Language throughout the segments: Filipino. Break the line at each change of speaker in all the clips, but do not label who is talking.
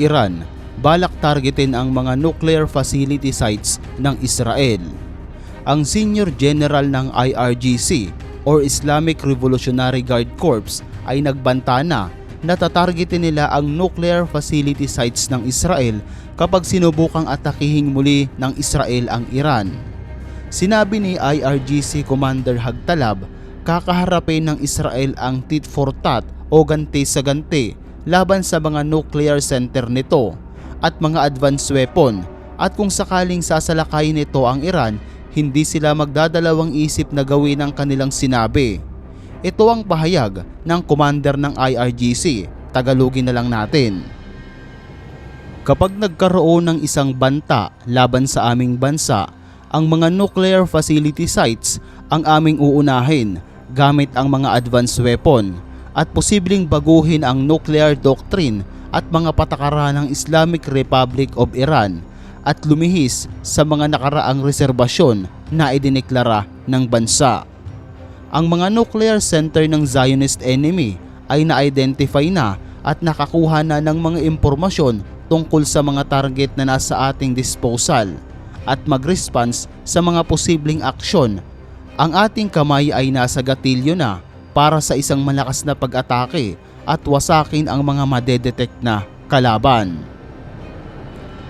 Iran balak targetin ang mga nuclear facility sites ng Israel. Ang Senior General ng IRGC or Islamic Revolutionary Guard Corps ay nagbanta na na tatargetin nila ang nuclear facility sites ng Israel kapag sinubukang atakihing muli ng Israel ang Iran. Sinabi ni IRGC Commander Hagtalab, kakaharapin ng Israel ang tit for tat o ganti sa ganti laban sa mga nuclear center nito at mga advanced weapon at kung sakaling sasalakayin nito ang Iran, hindi sila magdadalawang isip na gawin ang kanilang sinabi. Ito ang pahayag ng commander ng IRGC, Tagalogin na lang natin. Kapag nagkaroon ng isang banta laban sa aming bansa, ang mga nuclear facility sites ang aming uunahin gamit ang mga advanced weapon at posibleng baguhin ang nuclear doctrine at mga patakaran ng Islamic Republic of Iran at lumihis sa mga nakaraang reserbasyon na idineklara ng bansa. Ang mga nuclear center ng Zionist enemy ay na-identify na at nakakuha na ng mga impormasyon tungkol sa mga target na nasa ating disposal at mag-response sa mga posibleng aksyon. Ang ating kamay ay nasa gatilyo na para sa isang malakas na pag-atake at wasakin ang mga madedetect na kalaban.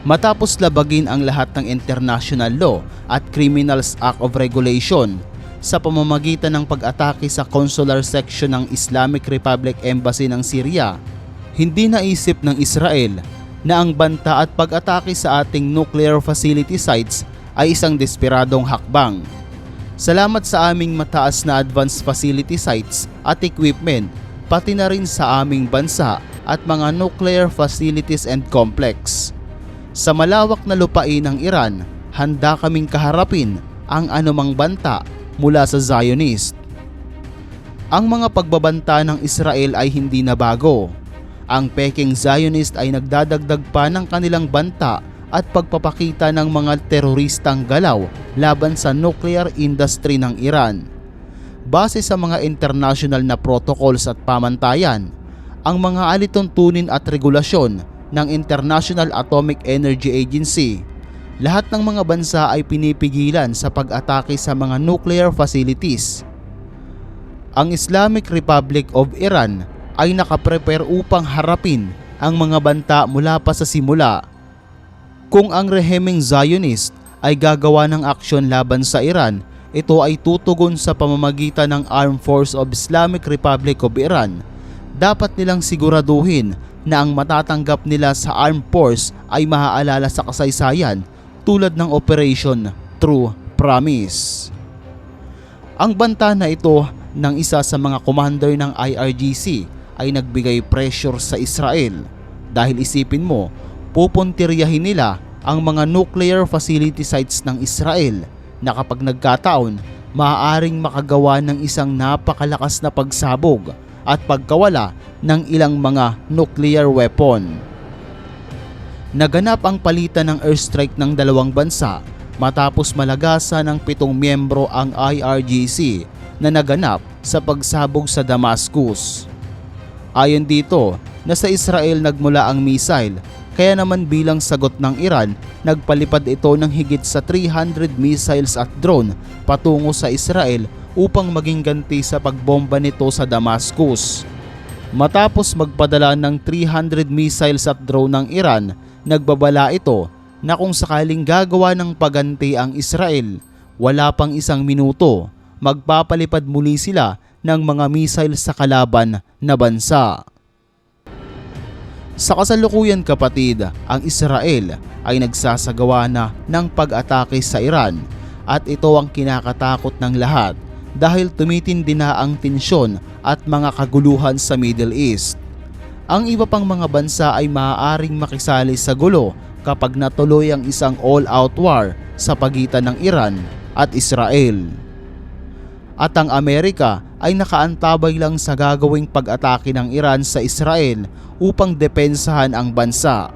Matapos labagin ang lahat ng international law at Criminals Act of Regulation sa pamamagitan ng pag-atake sa consular section ng Islamic Republic Embassy ng Syria, hindi naisip ng Israel na ang banta at pag-atake sa ating nuclear facility sites ay isang desperadong hakbang. Salamat sa aming mataas na advanced facility sites at equipment pati na rin sa aming bansa at mga nuclear facilities and complex. Sa malawak na lupain ng Iran, handa kaming kaharapin ang anumang banta mula sa Zionist. Ang mga pagbabanta ng Israel ay hindi na bago. Ang Peking Zionist ay nagdadagdag pa ng kanilang banta at pagpapakita ng mga teroristang galaw laban sa nuclear industry ng Iran. Base sa mga international na protocols at pamantayan, ang mga alituntunin at regulasyon ng International Atomic Energy Agency, lahat ng mga bansa ay pinipigilan sa pag-atake sa mga nuclear facilities. Ang Islamic Republic of Iran ay nakaprepare upang harapin ang mga banta mula pa sa simula. Kung ang rehimeng Zionist ay gagawa ng aksyon laban sa Iran, ito ay tutugon sa pamamagitan ng Armed Force of Islamic Republic of Iran. Dapat nilang siguraduhin na ang matatanggap nila sa armed force ay maaalala sa kasaysayan tulad ng Operation True Promise. Ang banta na ito ng isa sa mga commander ng IRGC ay nagbigay pressure sa Israel dahil isipin mo, pupuntiryahin nila ang mga nuclear facility sites ng Israel na kapag nagkataon, maaaring makagawa ng isang napakalakas na pagsabog at pagkawala ng ilang mga nuclear weapon. Naganap ang palitan ng airstrike ng dalawang bansa matapos malagasa ng pitong miyembro ang IRGC na naganap sa pagsabog sa Damascus. Ayon dito, nasa Israel nagmula ang missile kaya naman bilang sagot ng Iran, nagpalipad ito ng higit sa 300 missiles at drone patungo sa Israel upang maging ganti sa pagbomba nito sa Damascus. Matapos magpadala ng 300 missiles at drone ng Iran, nagbabala ito na kung sakaling gagawa ng paganti ang Israel, wala pang isang minuto, magpapalipad muli sila ng mga missiles sa kalaban na bansa. Sa kasalukuyan kapatid, ang Israel ay nagsasagawa na ng pag-atake sa Iran at ito ang kinakatakot ng lahat dahil tumitindi na ang tensyon at mga kaguluhan sa Middle East. Ang iba pang mga bansa ay maaaring makisali sa gulo kapag natuloy ang isang all-out war sa pagitan ng Iran at Israel. At ang Amerika ay nakaantabay lang sa gagawing pag-atake ng Iran sa Israel upang depensahan ang bansa.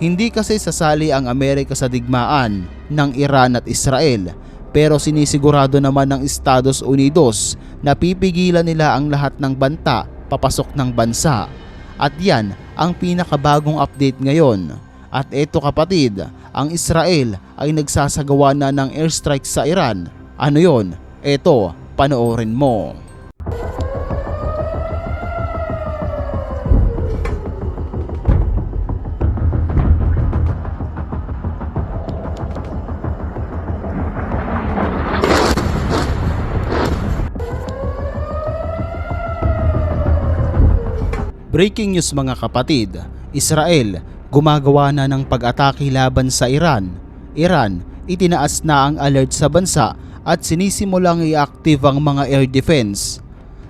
Hindi kasi sasali ang Amerika sa digmaan ng Iran at Israel pero sinisigurado naman ng Estados Unidos na pipigilan nila ang lahat ng banta papasok ng bansa At yan ang pinakabagong update ngayon. At eto kapatid, ang Israel ay nagsasagawa na ng airstrike sa Iran. Ano yon? Eto, panoorin mo. Breaking news mga kapatid, Israel gumagawa na ng pag-atake laban sa Iran. Iran, itinaas na ang alert sa bansa at sinisimulang i-active ang mga air defense.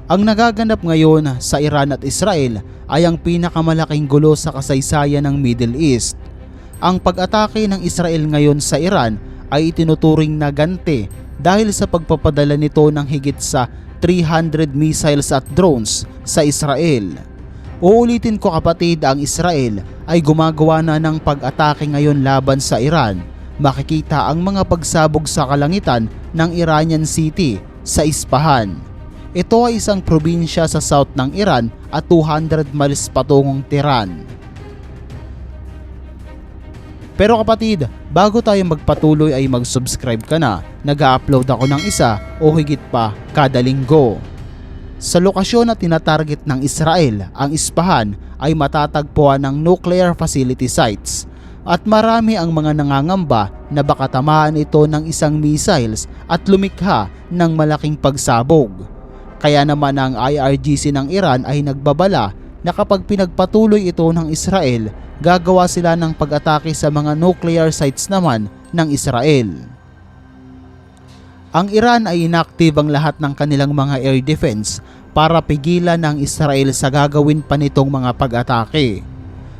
Ang nagaganap ngayon sa Iran at Israel ay ang pinakamalaking gulo sa kasaysayan ng Middle East. Ang pag-atake ng Israel ngayon sa Iran ay itinuturing na ganti dahil sa pagpapadala nito ng higit sa 300 missiles at drones sa Israel. Uulitin ko kapatid ang Israel ay gumagawa na ng pag-atake ngayon laban sa Iran. Makikita ang mga pagsabog sa kalangitan ng Iranian City sa Ispahan. Ito ay isang probinsya sa south ng Iran at 200 miles patungong Tehran. Pero kapatid, bago tayo magpatuloy ay mag-subscribe ka na. Nag-upload ako ng isa o higit pa kada linggo. Sa lokasyon na tinatarget ng Israel, ang Ispahan ay matatagpuan ng nuclear facility sites at marami ang mga nangangamba na baka tamaan ito ng isang missiles at lumikha ng malaking pagsabog. Kaya naman ang IRGC ng Iran ay nagbabala na kapag pinagpatuloy ito ng Israel, gagawa sila ng pag-atake sa mga nuclear sites naman ng Israel. Ang Iran ay inactive ang lahat ng kanilang mga air defense para pigilan ng Israel sa gagawin pa nitong mga pag-atake.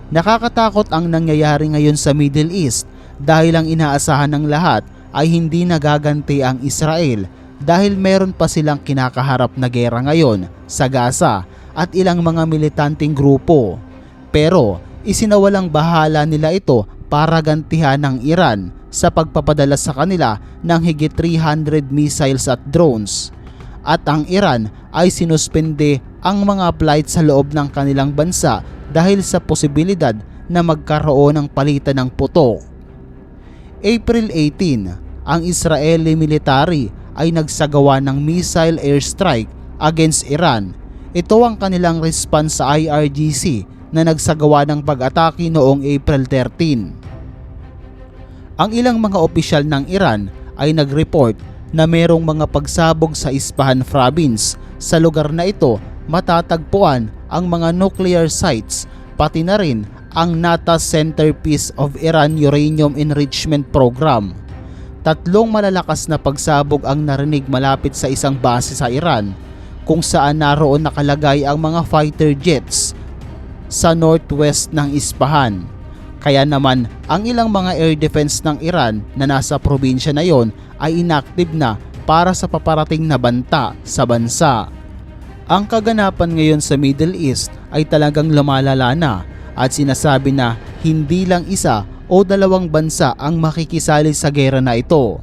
Nakakatakot ang nangyayari ngayon sa Middle East dahil ang inaasahan ng lahat ay hindi nagaganti ang Israel dahil meron pa silang kinakaharap na gera ngayon sa Gaza at ilang mga militanteng grupo. Pero isinawalang bahala nila ito para gantihan ng Iran sa pagpapadala sa kanila ng higit 300 missiles at drones. At ang Iran ay sinuspende ang mga flight sa loob ng kanilang bansa dahil sa posibilidad na magkaroon ng palitan ng putok. April 18, ang Israeli military ay nagsagawa ng missile airstrike against Iran. Ito ang kanilang response sa IRGC na nagsagawa ng pag-atake noong April 13. Ang ilang mga opisyal ng Iran ay nag-report na merong mga pagsabog sa Isfahan province. Sa lugar na ito, matatagpuan ang mga nuclear sites pati na rin ang Natas Centerpiece of Iran Uranium Enrichment Program. Tatlong malalakas na pagsabog ang narinig malapit sa isang base sa Iran kung saan naroon nakalagay ang mga fighter jets sa northwest ng Isfahan. Kaya naman ang ilang mga air defense ng Iran na nasa probinsya na yon ay inactive na para sa paparating na banta sa bansa. Ang kaganapan ngayon sa Middle East ay talagang lumalala na at sinasabi na hindi lang isa o dalawang bansa ang makikisali sa gera na ito.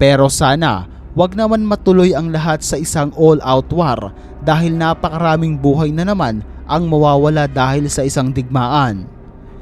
Pero sana wag naman matuloy ang lahat sa isang all-out war dahil napakaraming buhay na naman ang mawawala dahil sa isang digmaan.